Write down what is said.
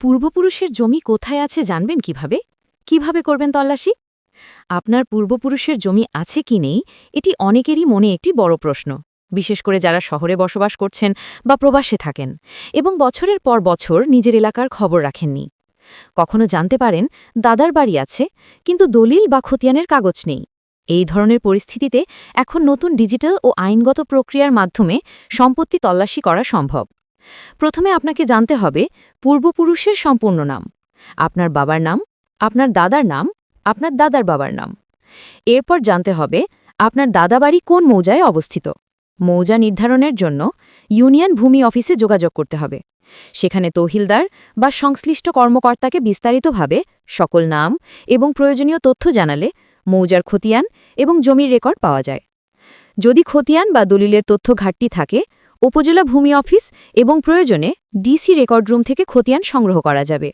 পূর্বপুরুষের জমি কোথায় আছে জানবেন কীভাবে? কীভাবে করবেন তল্লাশি? আপনার পূর্বপুরুষের জমি আছে কি নেই, এটি অনেকেরই মনে একটি বড় প্রশ্ন। বিশেষ করে যারা শহরে বসবাস করছেন বা প্রবাসে থাকেন এবং বছরের পর বছর নিজের এলাকার খবর রাখেননি। কখনো জানতে পারেন, দাদার বাড়ি আছে, কিন্তু দলিল বা খতিয়ানের কাগজ নেই। এই ধরনের পরিস্থিতিতে এখন নতুন ডিজিটাল ও আইনগত প্রক্রিয়ার মাধ্যমে সম্পত্তি তল্লাশি করা সম্ভব। প্রথমে আপনাকে জানতে হবে পূর্বপুরুষের সম্পূর্ণ নাম। আপনার বাবার নাম, আপনার দাদার নাম, আপনার দাদার বাবার নাম। এরপর জানতে হবে আপনার দাদাবাড়ি কোন মৌজায় অবস্থিত। মৌজা নির্ধারণের জন্য ইউনিয়ন ভূমি অফিসে যোগাযোগ করতে হবে। সেখানে তহিলদার বা সংশ্লিষ্ট কর্মকর্তাকে বিস্তারিতভাবে সকল নাম এবং প্রয়োজনীয় তথ্য জানালে মৌজার খতিয়ান এবং জমির রেকর্ড পাওয়া যায়। যদি খতিয়ান বা দলিলের তথ্য ঘাটতি থাকে উপজেলা ভূমি অফিস এবং প্রয়োজনে ডিসি রেকর্ড রুম থেকে খতিয়ান সংগ্রহ করা যাবে।